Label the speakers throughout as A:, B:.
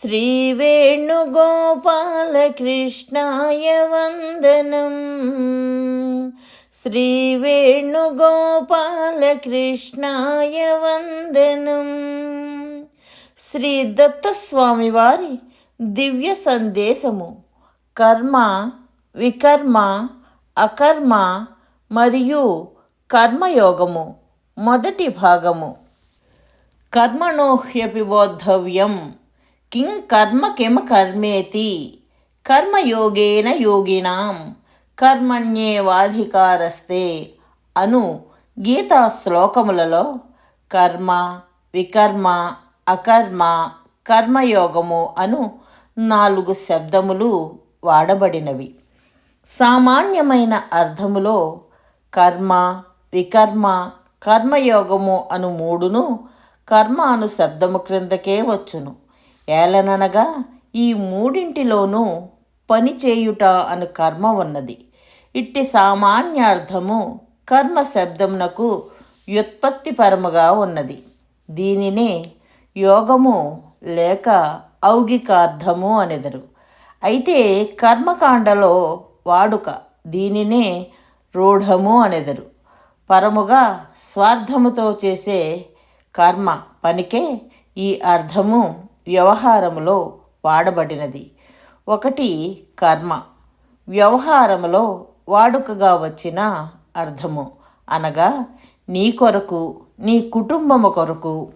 A: श्रीवेणुगोपालकृष्णाय वन्दनम् శ్రీవేణుగోపాలకృష్ణాయ వందనం శ్రీ దత్తస్వామి వారి దివ్య సందేశము కర్మ వికర్మ అకర్మ మరియు కర్మయోగము మొదటి భాగము కర్మణోహ్యపి బోద్ధవ్యం కిం కర్మ కిమ కర్మేతి? కర్మయోగేన యోగినాం కర్మణ్యేవాధికారస్తే అను గీతా శ్లోకములలో కర్మ వికర్మ అకర్మ కర్మయోగము అను నాలుగు శబ్దములు వాడబడినవి. సామాన్యమైన అర్థములో కర్మ వికర్మ కర్మయోగము అను మూడును కర్మ అను శబ్దము క్రిందకే వచ్చును. ఏలననగా ఈ మూడింటిలోనూ పని చేయుట అను కర్మ ఉన్నది. ఇట్టి సామాన్యార్థము కర్మ శబ్దమునకు వ్యుత్పత్తిపరముగా ఉన్నది. దీనినే యోగము లేక ఔగికార్థము అనెదరు. అయితే కర్మకాండలో వాడుక దీనినే రూఢము అనెదరు. పరముగా స్వార్థముతో చేసే కర్మ పనికే ఈ అర్థము వ్యవహారములో వాడబడినది. ఒకటి కర్మ. వ్యవహారములో వాడుకగా వచ్చిన అర్థము. అనగా నీ కొరకు నీ కుటుంబము కొరకు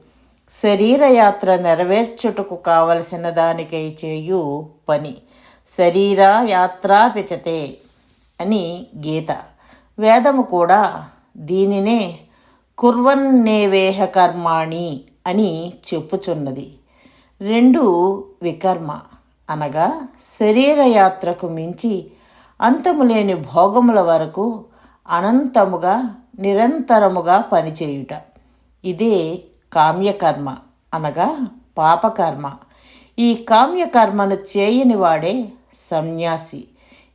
A: శరీరయాత్ర నెరవేర్చుటకు కావలసిన దానికై చేయు పని. శరీర యాత్రా అని గీత. వేదము కూడా దీనినే కుర్వన్నేవేహ కర్మాణి అని చెప్పుచున్నది. రెండు వికర్మ అనగా శరీరయాత్రకు మించి అంతములేని భోగముల వరకు అనంతముగా నిరంతరముగా పనిచేయుట. ఇదే కామ్యకర్మ అనగా పాపకర్మ. ఈ కామ్యకర్మను చేయని వాడే సన్యాసి.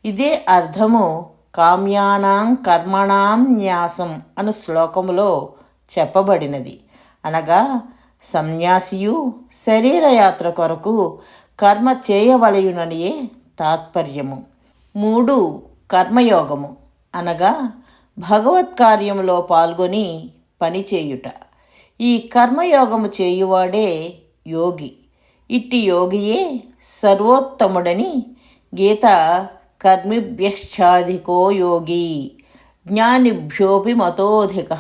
A: ఇదే అర్థము కామ్యానాం కర్మణాం న్యాసం అను శ్లోకములో చెప్పబడినది. అనగా సన్యాసియు శరీరయాత్ర కొరకు కర్మ చేయవలయుననియే తాత్పర్యము. మూడు కర్మయోగము. అనగా భగవత్ కార్యములో పాల్గొని పనిచేయుట. ఈ కర్మయోగము చేయువాడే యోగి. ఇట్టి యోగియే సర్వోత్తముడని గీత కర్మిభ్యశ్చాధికో యోగి. జ్ఞానిభ్యోపి మతోధిక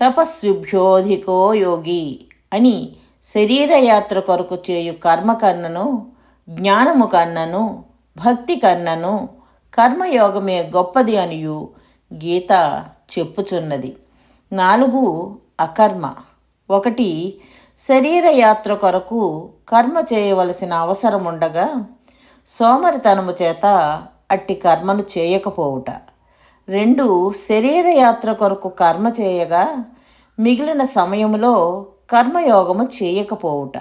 A: తపస్విభ్యోధికో యోగి. అని శరీరయాత్ర కొరకు చేయు కర్మకన్నను జ్ఞానము కన్నను భక్తి కన్నను కర్మయోగమే గొప్పది అనియు గీత చెప్పుచున్నది. నాలుగు అకర్మ. ఒకటి శరీరయాత్ర కొరకు కర్మ చేయవలసిన అవసరం ఉండగా సోమరితనము చేత అట్టి కర్మను చేయకపోవుట. రెండు శరీరయాత్ర కొరకు కర్మ చేయగా మిగిలిన సమయంలో కర్మయోగము చేయకపోవుట.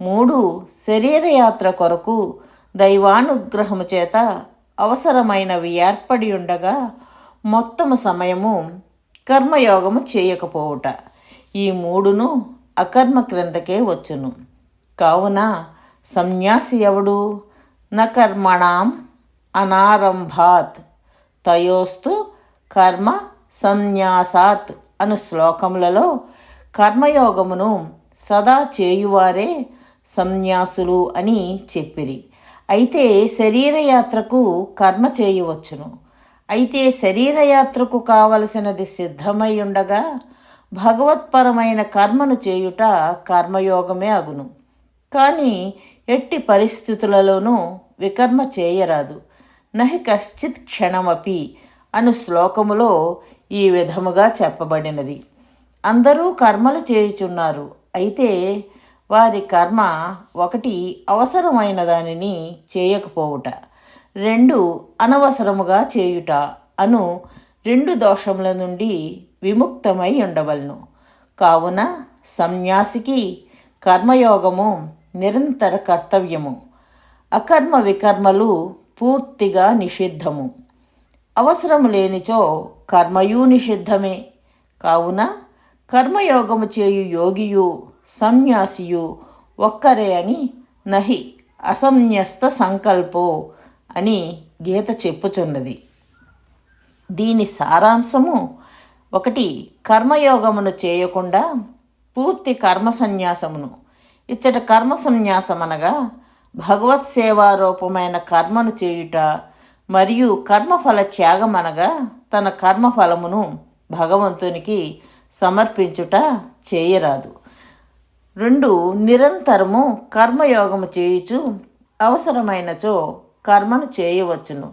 A: మూడు శరీరయాత్ర కొరకు దైవానుగ్రహము చేత అవసరమైనవి ఏర్పడి ఉండగా మొత్తము సమయము కర్మయోగము చేయకపోవుట. ఈ మూడును అకర్మ క్రిందకే వచ్చును. కావున సన్యాసి ఎవడు? నకర్మణాం అనారంభాత్. తయోస్తు కర్మ సన్యాసాత్ అను శ్లోకములలో కర్మయోగమును సదా చేయువారే సన్యాసులు అని చెప్పిరి. అయితే శరీరయాత్రకు కర్మ చేయవచ్చును. అయితే శరీరయాత్రకు కావలసినది సిద్ధమై ఉండగా భగవత్పరమైన కర్మను చేయుట కర్మయోగమే అగును. కానీ ఎట్టి పరిస్థితులలోనూ వికర్మ చేయరాదు. నహి కశ్చిత్ క్షణమపి అను శ్లోకములో ఈ విధముగా చెప్పబడినది. అందరూ కర్మలు చేయుచున్నారు. అయితే వారి కర్మ ఒకటి అవసరమైన దానిని చేయకపోవుట రెండు అనవసరముగా చేయుట అను రెండు దోషముల నుండి విముక్తమై ఉండవలను. కావున సన్యాసికి కర్మయోగము నిరంతర కర్తవ్యము. అకర్మ వికర్మలు పూర్తిగా నిషిద్ధము. అవసరం లేనిచో కర్మయు నిషిద్ధమే. కావున కర్మయోగము చేయు యోగియు సన్యాసియు ఒక్కరే అని నహి అసన్యస్త సంకల్పో అని గీత చెప్పుచున్నది. దీని సారాంశము ఒకటి కర్మయోగమును చేయకుండా పూర్తి కర్మ సన్యాసమును. ఇచ్చట కర్మ సన్యాసం అనగా భగవత్ సేవారూపమైన కర్మను చేయుట మరియు కర్మఫల త్యాగం అనగా తన కర్మఫలమును భగవంతునికి సమర్పించుట చేయరాదు. రెండు నిరంతరము కర్మయోగము చేయుచు అవసరమైనచో కర్మను చేయవచ్చును.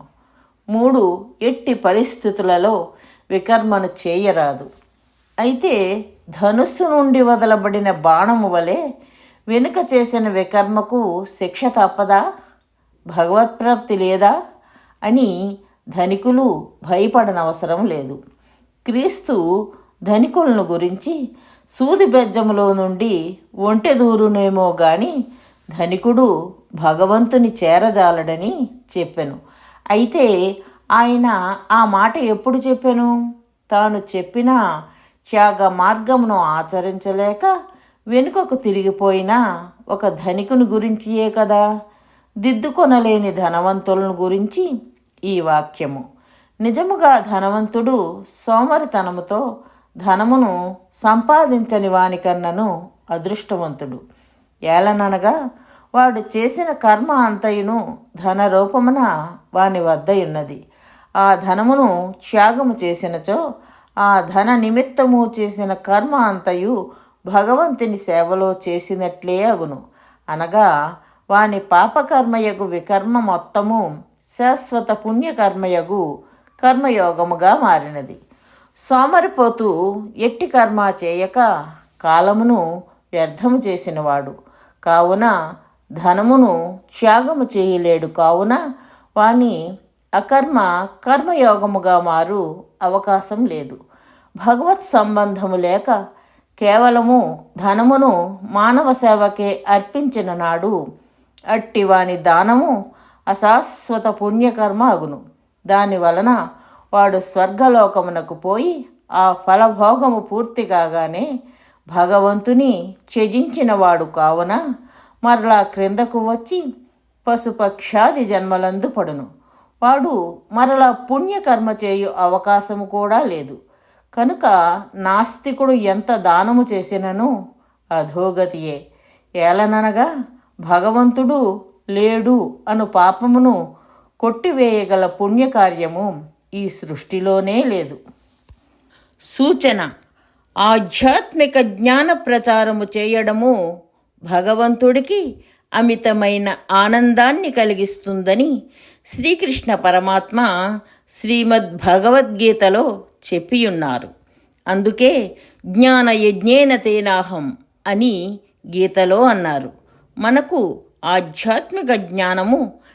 A: మూడు ఎట్టి పరిస్థితులలో వికర్మను చేయరాదు. అయితే ధనుస్సు నుండి వదలబడిన బాణము వలె వెనుక చేసిన వికర్మకు శిక్ష తప్పదా? భగవత్ప్రాప్తి లేదా? అని ధనికులు భయపడనవసరం లేదు. క్రీస్తు ధనికులను గురించి సూది బెజ్జములో నుండి ఒంటె దూరునేమో గాని ధనికుడు భగవంతుని చేరజాలడని చెప్పెను. అయితే ఆయన ఆ మాట ఎప్పుడు చెప్పెను? తాను చెప్పిన త్యాగ మార్గమును ఆచరించలేక వెనుకకు తిరిగిపోయిన ఒక ధనికుని గురించియే కదా? దిద్దుకొనలేని ధనవంతులను గురించి ఈ వాక్యము. నిజముగా ధనవంతుడు సోమరితనముతో ధనమును సంపాదించని వానికన్నను అదృష్టవంతుడు. ఏలననగా వాడు చేసిన కర్మ అంతయును ధన రూపమున వాని వద్దయున్నది. ఆ ధనమును త్యాగము చేసినచో ఆ ధన నిమిత్తము చేసిన కర్మ అంతయు భగవంతుని సేవలో చేసినట్లే అగును. అనగా వాని పాపకర్మయగు వికర్మ మొత్తము శాశ్వత పుణ్యకర్మయగు కర్మయోగముగా మారినది. సోమరిపోతూ ఎట్టి కర్మ చేయక కాలమును వ్యర్థము చేసినవాడు. కావున ధనమును త్యాగము చేయలేడు. కావున వాని అకర్మ కర్మయోగముగా మారు అవకాశం లేదు. భగవత్ సంబంధము లేక కేవలము ధనమును మానవ సేవకే అర్పించిన నాడు అట్టి వాని దానము అశాశ్వత పుణ్యకర్మ అగును. దాని వలన వాడు స్వర్గలోకమునకు పోయి ఆ ఫలభోగము పూర్తి కాగానే భగవంతుని త్యజించినవాడు కావున మరలా క్రిందకు వచ్చి పశుపక్షాది జన్మలందు పడును. వాడు మరలా పుణ్యకర్మ చేయు అవకాశము కూడా లేదు. కనుక నాస్తికుడు ఎంత దానము చేసినను అధోగతియే. ఏలననగా భగవంతుడు లేడు అను పాపమును కొట్టివేయగల పుణ్యకార్యము ఈ సృష్టిలోనే లేదు. సూచన ఆధ్యాత్మిక జ్ఞాన ప్రచారము చేయడము భగవంతుడికి అమితమైన ఆనందాన్ని కలిగిస్తుందని శ్రీకృష్ణ పరమాత్మ శ్రీమద్ భగవద్గీతలో చెప్పియున్నారు. అందుకే జ్ఞాన యజ్ఞేన తేనాహం అని గీతలో అన్నారు. మనకు ఆధ్యాత్మిక జ్ఞానము